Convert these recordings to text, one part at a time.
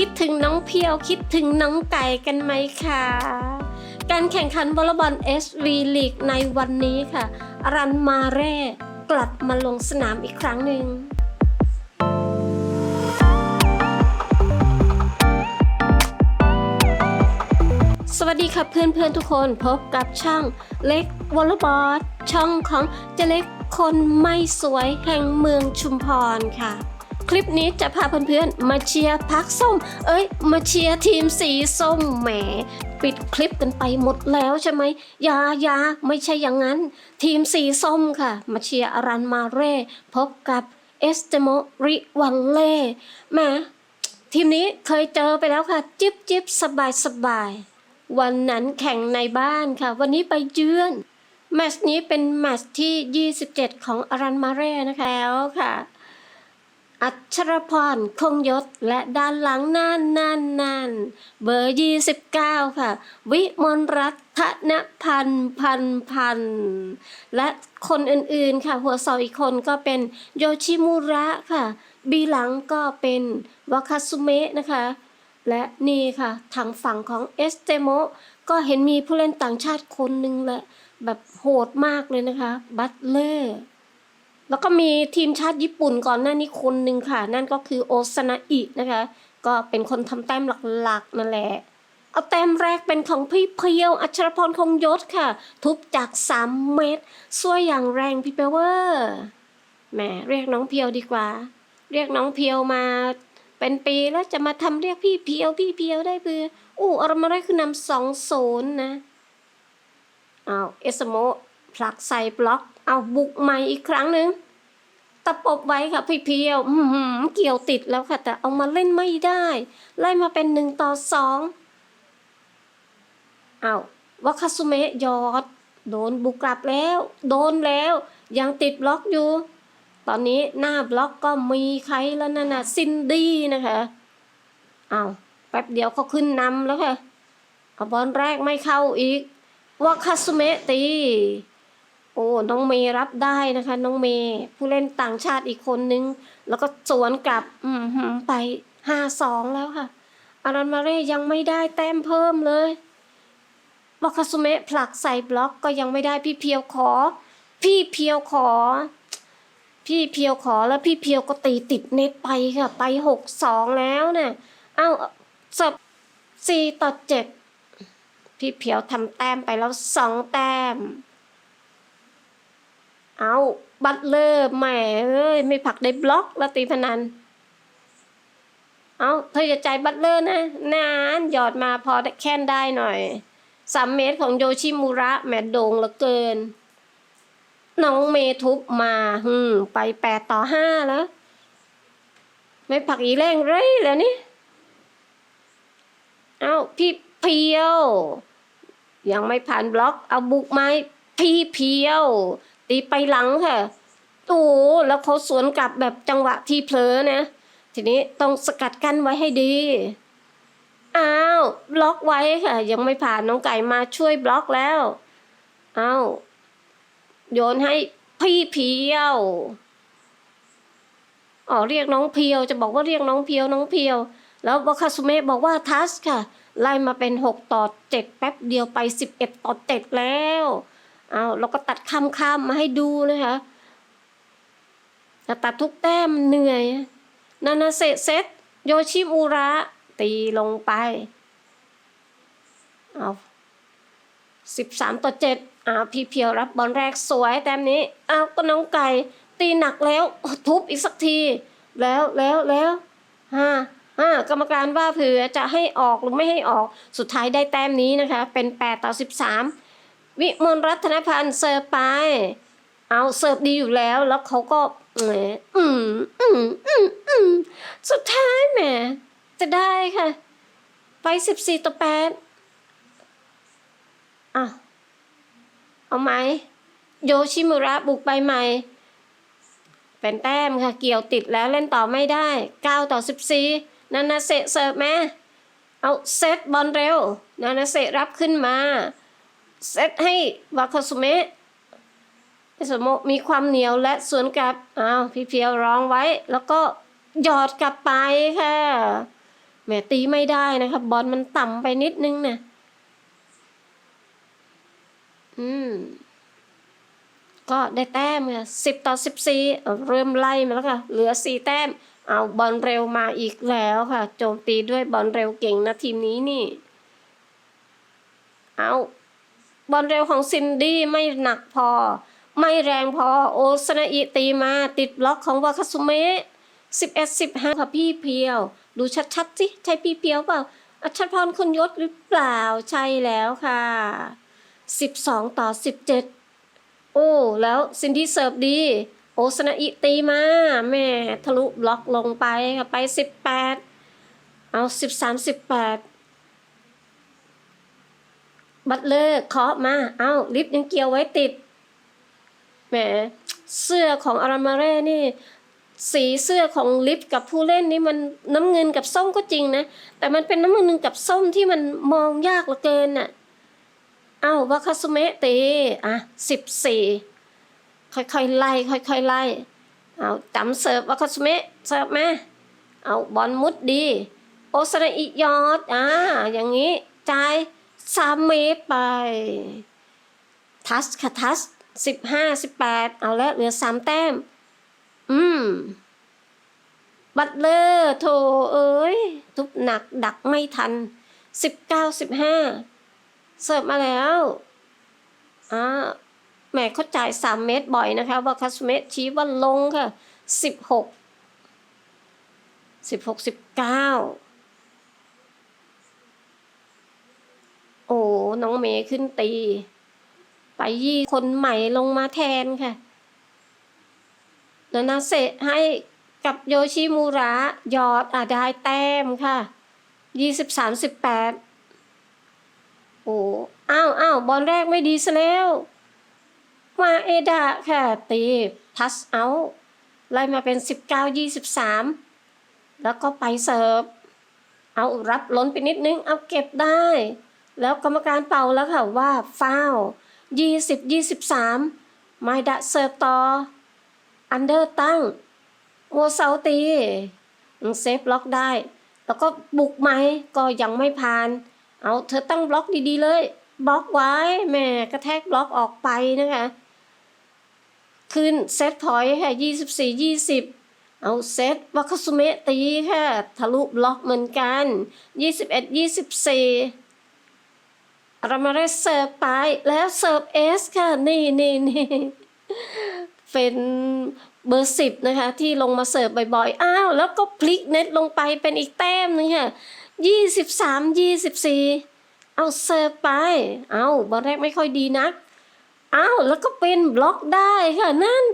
คิดถึงน้องเพียว คิดถึงน้องไก่กันไหมคะการแข่งขันวอลเลย์บอล SV League ในวันนี้ค่ะอรันมาเร่กลับมาลงสนามอีกครั้งหนึ่งสวัสดีค่ะเพื่อนๆทุกคนพบกับช่องเล็กวอลเลย์บอลช่องของเจเล็กคนไม่สวยแห่งเมืองชุมพรค่ะ คลิปนี้จะพาเพื่อนๆ มาเชียร์พักส้ม เอ้ย มาเชียร์ทีมสีส้มแหม ปิดคลิปกันไปหมดแล้วใช่ไหมยายาไม่ใช่อย่างนั้น ทีมสีส้มค่ะ มาเชียร์อารันมาเร่พบกับเอสเตโมริวันเล่แหมทีมนี้เคยเจอไปแล้วค่ะ จิบจิบสบายสบาย วันนั้นแข่งในบ้านค่ะ วันนี้ไปเยือนแมตช์นี้เป็นแมตช์ที่ 27 ของอารันมาเร่นะคะแล้วค่ะ อัชรพรคงยศและด้านหลังนั่นนั่นนั่นเบอร์29ค่ะ วิมลรัตน์ธนพันธ์พันธ์พันธ์และคนอื่นๆค่ะ หัวเสาอีกคนก็เป็นโยชิมุระค่ะ บีหลังก็เป็นวาคาซุเมะนะคะ และนี่ค่ะ ทางฝั่งของเอสเตโมก็เห็นมีผู้เล่นต่างชาติคนหนึ่งแหละ แบบโหดมากเลยนะคะ บัตเลอร์ แล้วก็มีทีมชาติญี่ปุ่นก่อนหน้านี้คนหนึ่งค่ะ นั่นก็คือโอซานาอินะคะ ก็เป็นคนทำแต้มหลักๆนั่นแหละ เอาแต้มแรกเป็นของพี่เพียว อัชรพรคงยศค่ะ ทุบจาก 3 เมตรสวยอย่างแรงพี่เปเวอร์แหมเรียกน้องเพียวดีกว่า เรียกน้องเพียวมาเป็นปีแล้วจะมาทำเรียกพี่เพียวพี่เพียวได้เพื่ออู้อารมาได้คือนำสองศูนย์นะเอาเอสโมผลักใส่บล็อก เอาบุกใหม่อีกครั้งหนึ่งตะปบไว้ค่ะพี่เพียวเกี่ยวติดแล้วค่ะ แต่เอามาเล่นไม่ได้ ไล่มาเป็นหนึ่งต่อสองเอาวาคาซุเมะยอด โดนบุกกลับแล้ว โดนแล้ว ยังติดบล็อกอยู่ ตอนนี้หน้าบล็อกก็มีใครแล้วนั่นน่ะซินดี้นะคะเอาแป๊บเดียวเขาขึ้นนำแล้วค่ะเอาบอลแรกไม่เข้าอีกวาคาซุเมะตี โอ้น้องเมย์รับได้นะคะ น้องเมย์ผู้เล่นต่างชาติอีกคนนึง แล้วก็สวนกลับ อืมไปห้าสองแล้วค่ะ อารันมาเร่ยังไม่ได้แต้มเพิ่มเลยวาคาซุเมะผลักใส่บล็อกก็ยังไม่ได้พี่เพียวขอ พี่เพียวขอ พี่เพียวขอแล้วพี่เพียวก็ตีติดเน็ตไปค่ะ ไปหกสองแล้วเนี่ยเอ้าสับสี่ต่อเจ็ดพี่เพียวทำแต้มไปแล้วสองแต้ม เอาบัตเลอร์แหมเอ้ยไม่ผักได้บล็อกแล้วตีพนัน เอาเธอจะใจายบัตเลอร์นะนานหยอดมาพอแค่นได้หน่อยสามเมตรของโยชิมุระแหมโด่งเหลือเกิน น้องเมทุบมาหืมไปแปดต่อห้าแล้ว ไม่ผักอีแรงเร่แล้วนี่เอาพี่เพียว ยังไม่ผ่านบล็อก เอาบุกไม้พี่เพียว ตีไปหลังค่ะโอ้แล้วเขาสวนกลับแบบจังหวะที่เผลอนะ ทีนี้ต้องสกัดกั้นไว้ให้ดี อ้าวบล็อกไว้ค่ะ ยังไม่ผ่านน้องไก่มาช่วยบล็อกแล้วอ้าวโยนให้พี่เพียวอ๋อเรียกน้องเพียวจะบอกว่าเรียกน้องเพียวน้องเพียว แล้ววาคาซุเมะบอกว่าทัสค่ะ ไล่มาเป็นหกต่อเจ็ดแป๊บเดียวไปสิบเอ็ดต่อเจ็ดแล้ว อาเราก็ตัดข้ามมาให้ดูนะคะแต่ตัดทุกแต้มเหนื่อย นานาเซเซตโยชิมูระตีลงไปเอาสิบสามต่อเจ็ดอ่าพี่เพียวรับบอลแรกสวยแต้มนี้อ้าวก็น้องไก่ตีหนักแล้วทุบอีกสักที แล้วแล้วแล้วฮ่าฮ่ากรรมการว่าเผื่อจะให้ออกหรือไม่ให้ออกสุดท้ายได้แต้มนี้นะคะ เป็นแปดต่อสิบสาม วิมลรัตนพันธ์เสิร์ฟไป เอาเสิร์ฟดีอยู่แล้ว แล้วเขาก็แหมอืมอืมอืมอืมสุดท้ายแหมจะได้ค่ะ ไปสิบสี่ต่อแปดอะเอาไหม โยชิมุระบุกไปใหม่ เป็นแต้มค่ะ เกี่ยวติดแล้วเล่นต่อไม่ได้เก้าต่อสิบสี่นานาเซเสิร์ฟแม่เอาเซตบอลเร็ว นานาเซรับขึ้นมา เซตให้วาคาซุเมะสมโมมีความเหนียวและสวนกลับอ้าวพี่เพียวร้องไว้ แล้วก็หยอดกลับไปค่ะแหมตีไม่ได้นะครับ บอลมันต่ำไปนิดนึงเนี่ยอืม ก็ได้แต้มค่ะสิบต่อสิบสี่เริ่มไล่มาแล้วค่ะ เหลือสี่แต้ม เอาบอลเร็วมาอีกแล้วค่ะ โจมตีด้วยบอลเร็วเก่งนะทีมนี้นี่ เอา บอลเร็วของซินดี้ไม่หนักพอ ไม่แรงพอโอสนาอิตีมาติดบล็อกของวาคาซุเมะสิบเอ็ดสิบห้าค่ะพี่เพียว ดูชัดๆสิใช่พี่เพียวเปล่าอัชพรคุณยศหรือเปล่าใช่แล้วค่ะสิบสองต่อสิบเจ็ดโอ้ แล้วซินดี้เสิร์ฟดี โอสนาอิตีมาแม่ทะลุบล็อกลงไปค่ะไปสิบแปดเอาสิบสามสิบแปด บัตเลอร์เคาะมา เอาลิฟต์ยังเกี่ยวไว้ติด แหม เสื้อของอารามาเร่นี่ สีเสื้อของลิฟต์กับผู้เล่นนี่มันน้ำเงินกับส้มก็จริงนะ แต่มันเป็นน้ำเงินกับส้มที่มันมองยากเหลือเกินน่ะ เอ้าวาคาซุเมะตีอะสิบสี่ค่อยๆไล่ค่อยๆไล่ เอาจำเสิร์ฟวาคาซุเมะเสิร์ฟมาเอาบอลมุดดี โอสนาอิยอดอ่าอย่างนี้จ่าย สามเมตรไป ทัสค่ะทัสสิบห้าสิบแปดเอาแล้วเหลือสามแต้ม อืม บัตเลอร์โถเอ้ย ทุบหนักดักไม่ทันสิบเก้าสิบห้าเสิร์ฟมาแล้วอ่าแหมเขาจ่ายสามเมตรบ่อยนะคะว่าคัสเมตชี้ว่าลงค่ะสิบหกสิบหกสิบเก้า อ้น้องเมย์ขึ้นตี ไปยี่คนใหม่ลงมาแทนค่ะนานาเซะให้กับโยชิมูระยอดอะได้แต้มค่ะยี่สิบสามสิบแปดโอ้อ้าวอ้าวบอลแรกไม่ดีซะแล้ว มาเอดะค่ะ ตีทัสเอาไล่มาเป็นสิบเก้ายี่สิบสามแล้วก็ไปเสิร์ฟ เอารับล้นไปนิดนึง เอาเก็บได้ แล้วกรรมการเป่าแล้วค่ะว่าฟาวยี่สิบยี่สิบสามไมดะเสิร์ฟต่อ อันเดอร์ตั้ง โอเซาตีเซฟล็อกได้ แล้วก็บุกไหมก็ยังไม่ผ่าน เอาเธอตั้งบล็อกดีๆเลย บล็อกไว้แม่กระแทกบล็อกออกไปนะคะขึ้นเซตพอยต์ค่ะยี่สิบสี่ยี่สิบเอาเซตวาคาซุเมะตีค่ะทะลุบล็อกเหมือนกันยี่สิบเอ็ดยี่สิบสี่ เรามาได้เสิร์ฟไปแล้วเสิร์ฟเอสค่ะ นี่นี่นี่เป็นเบอร์สิบนะคะ ที่ลงมาเสิร์ฟบ่อยๆ อ้าว แล้วก็พลิกเน็ตลงไปเป็นอีกแต้มนึงค่ะยี่สิบสามยี่สิบสี่เอาเสิร์ฟไป เอาบอลแรกไม่ค่อยดีนักเอาว แล้วก็เป็นบล็อกได้ค่ะ นั่น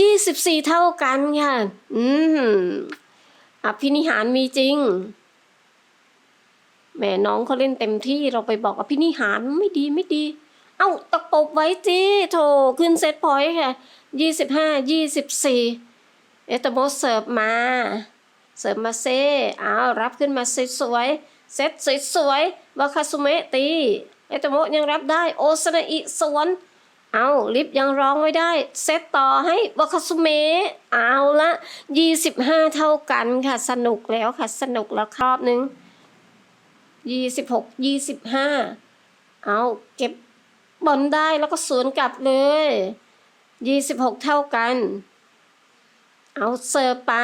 ยี่สิบสี่เท่ากันค่ะ อืมอภินิหารมีจริง แม่น้องเขาเล่นเต็มที่เราไปบอกอภินิหารไม่ดีไม่ดี เอาตะปบไว้จีโถขึ้นเซตพอยต์ค่ะยี่สิบห้ายี่สิบสี่เอตโมเสิร์ฟมา เสิร์ฟมาเซ่เอารับขึ้นมาสวยๆเซตสวยๆวาคาซุเมะตีเอตโมยังรับได้โอสนาอิสวนเอาลิฟต์ยังร้องไว้ได้ เซตต่อให้วาคาซุเมะเอาละยี่สิบห้าเท่ากันค่ะ สนุกแล้วค่ะ สนุกแล้วครอบนึง ยี่สิบหกยี่สิบห้าเอาเก็บบอลได้แล้วก็สวนกลับเลยยี่สิบหกเท่ากัน เอาเสิร์ฟไป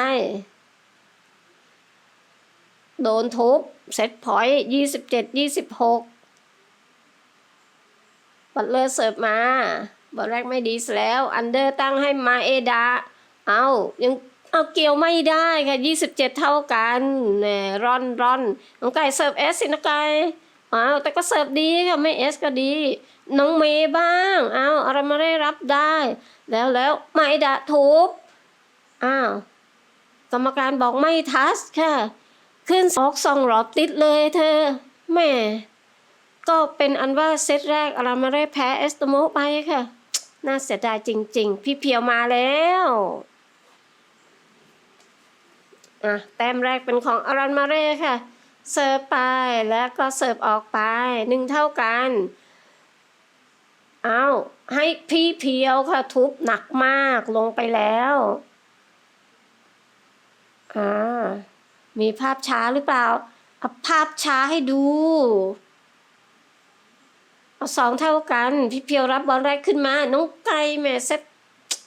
โดนทุบเซตพอยต์ยี่สิบเจ็ดยี่สิบหกบัตเลอร์เสิร์ฟมาบอลแรกไม่ดีซะแล้ว อันเดอร์ตั้งให้มาเอดา เอายัง เอาเกี่ยวไม่ได้ค่ะยี่สิบเจ็ดเท่ากันแหมร่อนร่อนน้องไก่เสิร์ฟเอสสิน้องไก่อ้าวแต่ก็เสิร์ฟดีค่ะไม่เอสก็ดี น้องเมย์บ้างอ้าวอะไรมาได้รับได้ แล้วแล้วไมาเอดาทุบอ้าวกรรมการบอกไม่ทัสค่ะ ขึ้นสองสองรอบติดเลยเธอแหม่ก็เป็นอันว่าเซตแรกอารามาเร่แพ้เอสโตโมไปค่ะ น่าเสียดายจริง ๆ พี่เพียวมาแล้ว อะแต้มแรกเป็นของอารามาเร่ค่ะ เสิร์ฟไปแล้วก็เสิร์ฟออกไปหนึ่งเท่ากัน เอาให้พี่เพียวค่ะทุบหนักมากลงไปแล้วอ่ามีภาพช้าหรือเปล่าเอาภาพช้าให้ดูเอาสองเท่ากัน พี่เพียวรับบอลแรกขึ้นมา น้องไก่แม่เซ็ต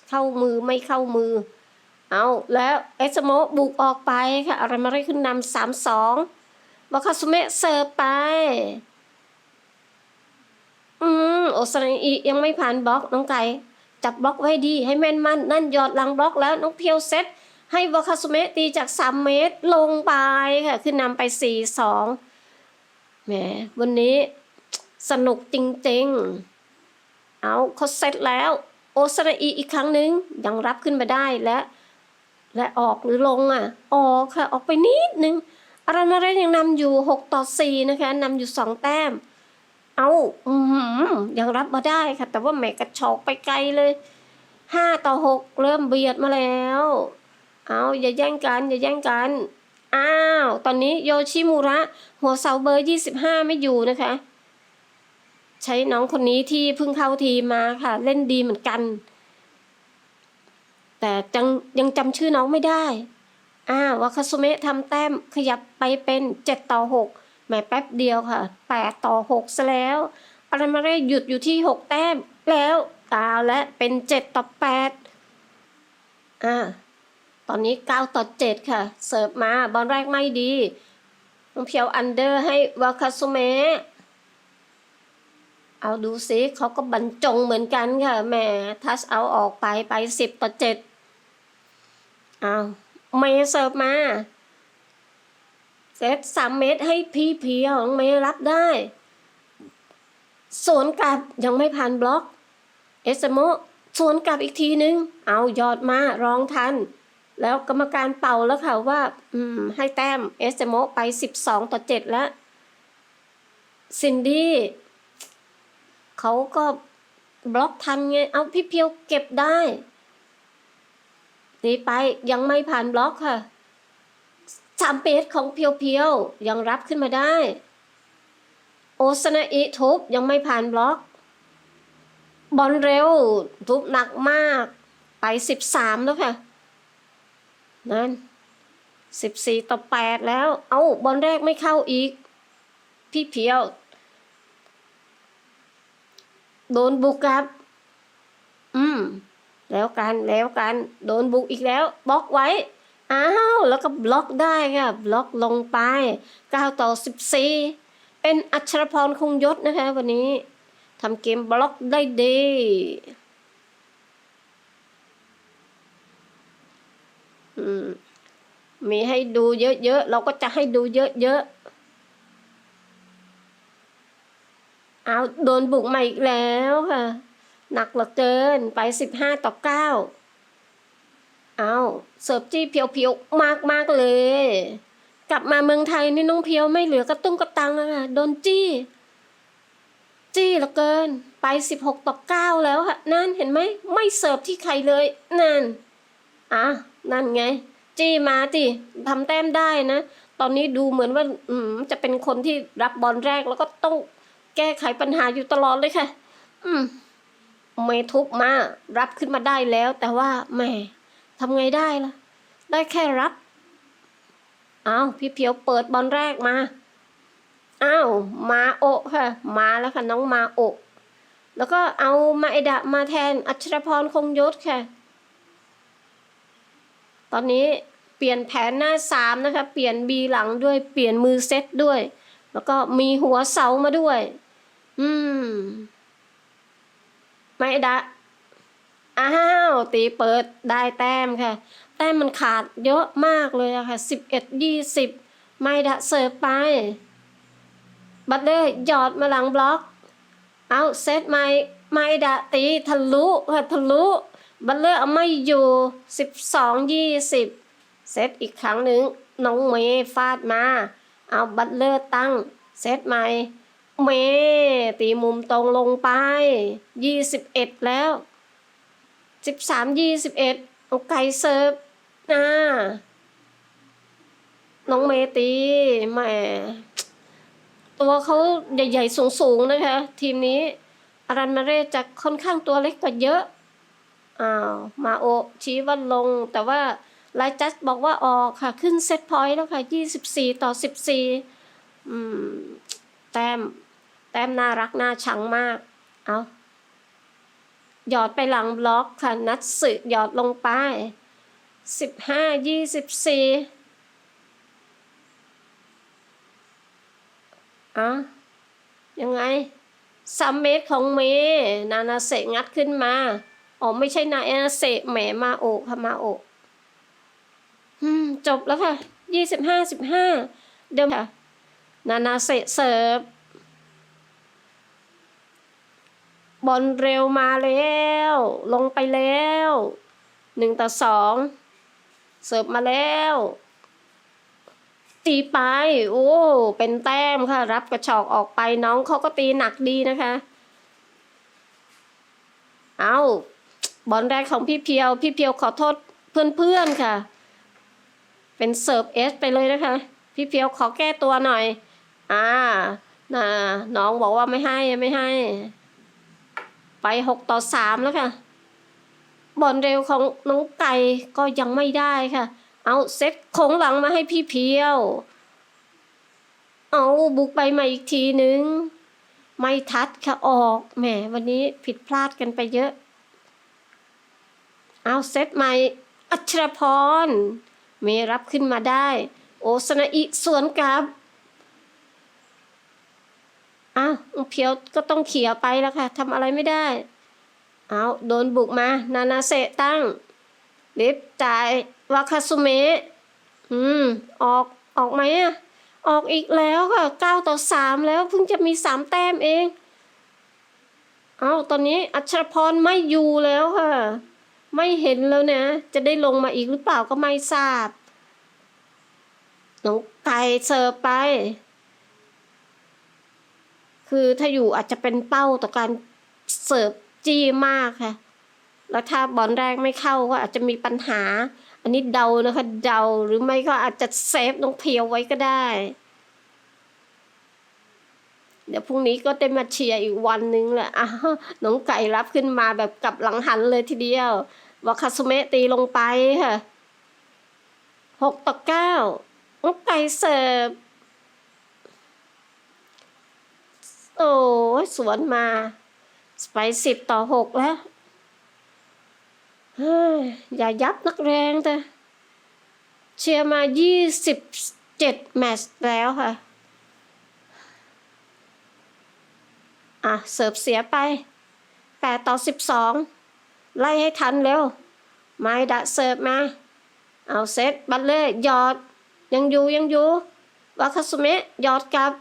เข้ามือไม่เข้ามือ เอาแล้วเอสโมบุกออกไปค่ะอะไรมาได้ขึ้นนำสามสองบอคาสุเมะเสิร์ฟไป อืมโอซานอิยังไม่ผ่านบล็อกน้องไก่จับบล็อกไว้ดีให้แม่นมันนั่นหยอดหลังบล็อกแล้วน้องเพียวเซตให้วาคาสุเมะตีจาก 3 เมตรลงไปค่ะขึ้นนำไป 4-2แหมวันนี้สนุกจริงๆ เอาเขาเซตแล้ว โอซานอิอีกครั้งหนึ่งยังรับขึ้นมาได้และ และออกหรือลงอะ ออกค่ะ ออกไปนิดนึงอารานาเรนยังนำอยู่ 6 ต่อ 4 นะคะนำอยู่ 2 แต้ม เอาอือหือยังรับมาได้ค่ะ แต่ว่าแมกระชอกไปไกลเลยห้าต่อหกเริ่มเบียดมาแล้ว เอาอย่าแย่งกัน อย่าแย่งกัน อ้าว ตอนนี้โยชิมุระ หัวเสาเบอร์ยี่สิบห้าไม่อยู่นะคะ ใช้น้องคนนี้ที่เพิ่งเข้าทีมมาค่ะ เล่นดีเหมือนกัน แต่ยังยังจำชื่อน้องไม่ได้อ้าวาคาซุเมะทำแต้มขยับไปเป็นเจ็ดต่อหกแหม่แป๊บเดียวค่ะแปดต่อหกซะแล้วอารามาเร่หยุดอยู่ที่หกแต้มแล้วกาวและเป็นเจ็ดต่อแปดอ่าตอนนี้เก้าต่อเจ็ดค่ะ เสิร์ฟมาบอลแรกไม่ดีน้องเพียวอันเดอร์ให้วาคาซุเมะเอาดูสิเขาก็บรรจงเหมือนกันค่ะแหม่ทัชเอาออกไปไปสิบต่อเจ็ด อาเมย์เสิร์ฟมา เซตสามเมตรให้พี่เพียวน้องเมย์รับได้สวนกลับยังไม่ผ่านบล็อก เอสโมสวนกลับอีกทีนึง เอายอดมารองทัน แล้วกรรมการเป่าแล้วค่ะว่า อืม ให้แต้มเอสโมไปสิบสองต่อเจ็ดแล้ว ซินดี้เขาก็บล็อกทันไง เอาพี่เพียวเก็บได้ ตีไปยังไม่ผ่านบล็อกค่ะสามเมตรของเพียวๆยังรับขึ้นมาได้ โอซนาอิทุบยังไม่ผ่านบล็อก บอลเร็ว ทุบหนักมาก ไปสิบสามแล้วค่ะ นั่นสิบสี่ต่อแปดแล้ว เอาบอลแรกไม่เข้าอีก พี่เพียว โดนบุกครับ อืม แล้วกันแล้วกันโดนบุกอีกแล้วบล็อกไว้อ้าวแล้วก็บล็อกได้ค่ะบล็อกลงไป9ต่อ14 เป็นอัชรพรคงยศนะคะ วันนี้ทำเกมบล็อกได้ดีมมีให้ดูเยอะๆ เราก็จะให้ดูเยอะๆ เอาโดนบุกมาอีกแล้วค่ะ หนักเหลือเกินไป 15 ต่อ 9 เอาเสิร์ฟจี้เพียวๆมากมากๆเลย กลับมาเมืองไทยนี่น้องเพียวไม่เหลือกระตุ้งกระตังแล้วค่ะโดนจี้ จี้เหลือเกิน ไป 16 ต่อ 9 แล้วค่ะนั่นเห็นไหมไม่เสิร์ฟที่ใครเลย นั่น อะ นั่นไง จี้มาติทำแต้มได้นะ ตอนนี้ดูเหมือนว่าอืมจะเป็นคนที่รับบอลแรกแล้วก็ต้องแก้ไขปัญหาอยู่ตลอดเลยค่ะ อืม ไม่ทุบมารับขึ้นมาได้แล้ว แต่ว่าแหมทำไงได้ล่ะ ได้แค่รับอ้าวพี่เพียวเปิดบอลแรกมาอ้าวมาโอค่ะ มาแล้วค่ะน้องมาโอแล้วก็เอามาเอดะมาแทนอัชรพรคงยศค่ะ ตอนนี้เปลี่ยนแผนหน้าสามนะคะ เปลี่ยนบีหลังด้วยเปลี่ยนมือเซตด้วย แล้วก็มีหัวเสามาด้วย อืม ไม่ได้อ้าวตีเปิดได้แต้มค่ะ แต้มมันขาดเยอะมากเลยอะค่ะสิบเอ็ดยี่สิบไม่ดะเสิร์ฟไป บัตเลยหยอดมาหลังบล็อก เอาเซตไม่ไม่ดะตีทะลุค่ะทะลุ บัตเลอร์เอาไม่อยู่สิบสองยี่สิบเซตอีกครั้งหนึ่งน้องเมย์ฟาดมา เอาบัตเลอร์ตั้งเซตใหม่ เม ตีมุมตรงลงไป ยี่สิบเอ็ดแล้วสิบสามยี่สิบเอ็ดเอาไก่เสิร์ฟนะน้องเมตีแหมตัวเขาใหญ่ๆสูงๆนะคะ ทีมนี้อารันมาเรศจะค่อนข้างตัวเล็กกว่าเยอะอ้าวมาโอชี้ว่าลง แต่ว่าไลจัสบอกว่าออกค่ะ ขึ้นเซตพอยต์แล้วค่ะ 24 ต่อ 14 อืม แต้ม แต้มน่ารักน่าชังมาก เอาหยอดไปหลังบล็อกค่ะ นัดสึหยอดลงไปสิบห้ายี่สิบสี่อะยังไงสามเมตของเม นานาเสงัดขึ้นมา อ๋อ ไม่ใช่นานาเสแหมมาโอะค่ะมาโออืม จบแล้วค่ะยี่สิบห้าสิบห้าเดิมค่ะ นานาเสเสิร์ฟ บอลเร็วมาแล้ว ลงไปแล้วหนึ่งต่อสองเสิร์ฟมาแล้วตีไป โอ้ เป็นแต้มค่ะ รับกระชอกออกไปน้องเขาก็ตีหนักดีนะคะ เอาบอลแรกของพี่เพียว พี่เพียวขอโทษเพื่อนๆค่ะ เป็นเสิร์ฟเอสไปเลยนะคะ พี่เพียวขอแก้ตัวหน่อย อ่าน่ะน้องบอกว่าไม่ให้ไม่ให้ ไปหกต่อสามแล้วค่ะ บอลเร็วของน้องไก่ก็ยังไม่ได้ค่ะ เอาเซตโค้งหลังมาให้พี่เพียว เอาบุกไปใหมาอีกทีนึง ไม่ทัดค่ะออกแหมวันนี้ผิดพลาดกันไปเยอะ เอาเซตใหม่ อัชรพรเมรับขึ้นมาได้ โอสนาอิสวนกับ อ้าวเพียวก็ต้องเขี่ยไปแล้วค่ะทำอะไรไม่ได้ เอาโดนบุกมา นานาเซตั้งลิฟจ่ายวาคาซุเมะอืม ออกออกไหมอะออกอีกแล้วค่ะเก้าต่อสามแล้วเพิ่งจะมีสามแต้มเอง เอาตอนนี้อัชรพรไม่อยู่แล้วค่ะ ไม่เห็นแล้วนะ จะได้ลงมาอีกหรือเปล่าก็ไม่ทราบน้องไก่เสิร์ฟไป คือถ้าอยู่อาจจะเป็นเป้าต่อการเสิร์ฟจี้มากค่ะ แล้วถ้าบอลแรกไม่เข้าก็อาจจะมีปัญหา อันนี้เดานะคะเดาหรือไม่ก็อาจจะเซฟน้องเพียวไว้ก็ได้ เดี๋ยวพรุ่งนี้ก็ได้มาเชียร์อีกวันนึงแหละอ้าวน้องไก่รับขึ้นมาแบบกลับหลังหันเลยทีเดียววาคาซุเมะตีลงไปค่ะหกต่อเก้าน้องไก่เสิร์ฟ โอ้ยสวนมา ไปสิบต่อหกแล้วอย่ายับนักแรงแต่เชียร์มายี่สิบเจ็ดแมตช์แล้วค่ะ อะ เสิร์ฟเสียไปแปดต่อสิบสองไล่ให้ทันเร็ว ไม้ดะเสิร์ฟมา เอาเซตบัลเล่หยอด ยังอยู่ยังอยู่วาคาสุเมะหยอดกลับ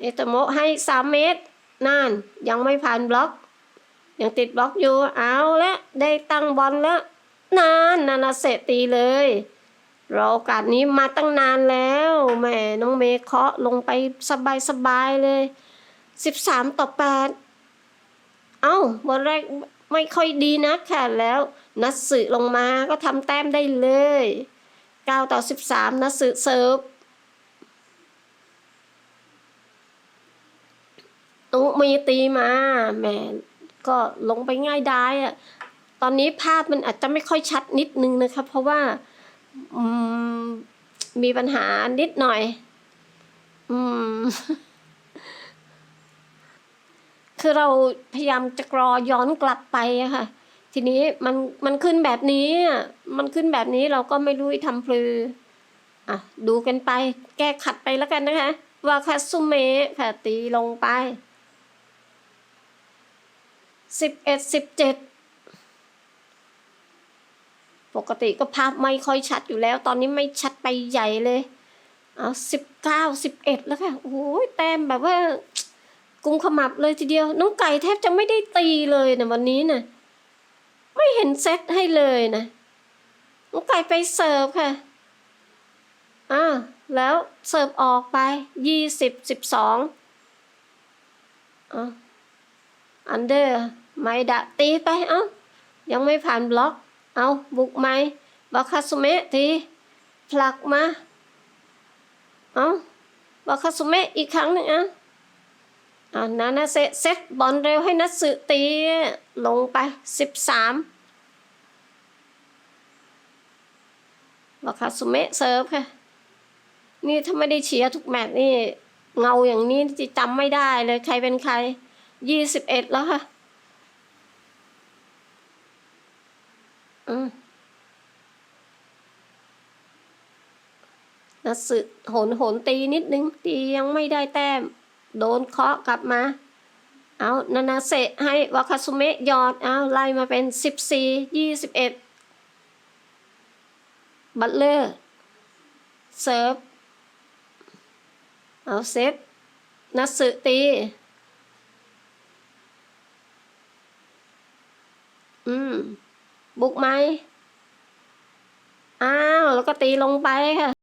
เอตโมะให้สามเมตรนั่นยังไม่ผ่านบล็อก ยังติดบล็อกอยู่เอาละได้ตั้งบอลแล้วนานนานาเสตีเลย รอโอกาสนี้มาตั้งนานแล้วแหม่น้องเมย์เคาะลงไปสบายสบายเลยสิบสามต่อแปดเอ้าบอลแรกไม่ค่อยดีนะค่ะแล้วนัดสึลงมาก็ทำแต้มได้เลยเก้าต่อสิบสามนัดสึเซิร์ฟ ตุมีตีมาแหมก็ลงไปง่ายได้อะตอนนี้ภาพมันอาจจะไม่ค่อยชัดนิดนึงนะคะ เพราะว่าอืมมีปัญหานิดหน่อย อืม คือเราพยายามจะกรอย้อนกลับไปอะค่ะ ทีนี้มันมันขึ้นแบบนี้อะมันขึ้นแบบนี้เราก็ไม่รู้ทำพลืออะดูกันไป แก้ขัดไปแล้วกันนะคะ ว่าคาซุเมะค่ะตีลงไป สิบเอ็ดสิบเจ็ดปกติก็ภาพไม่ค่อยชัดอยู่แล้ว ตอนนี้ไม่ชัดไปใหญ่เลย เอาสิบเก้าสิบเอ็ดแล้วค่ะ โอ้ยแต้มแบบว่ากุมขมับเลยทีเดียว น้องไก่แทบจะไม่ได้ตีเลยนะวันนี้นะไม่เห็นเซตให้เลยนะน้องไก่ไปเสิร์ฟค่ะอ่าแล้วเสิร์ฟออกไปยี่สิบสิบสองอ่าอันเดอร์ ไม่ดะตีไปเอ้ายังไม่ผ่านบล็อก เอาบุกไหมบาคาสุเมะทีผลักมา เอาบาคาสุเมะอีกครั้งหนึ่งอะอ่านานาเซเซตบอลเร็วให้นัสึตีลงไปสิบสามบาคาสุเมะเซิร์ฟค่ะ นี่ถ้าไม่ได้เชียร์ทุกแมตช์นี่ เงาอย่างนี้จะจำไม่ได้เลยใครเป็นใครยี่สิบเอ็ดแล้วค่ะ อืมนัสึโหนโหนตีนิดนึง ตียังไม่ได้แต้ม โดนเคาะกลับมา เอานานาเซให้วาคาซุเมะยอด เอาไล่มาเป็นสิบสี่ยี่สิบเอ็ดบัตเลอร์ เซิร์ฟ เอาเซตนัสึตีอืม บุกไหมอ้าวแล้วก็ตีลงไปค่ะ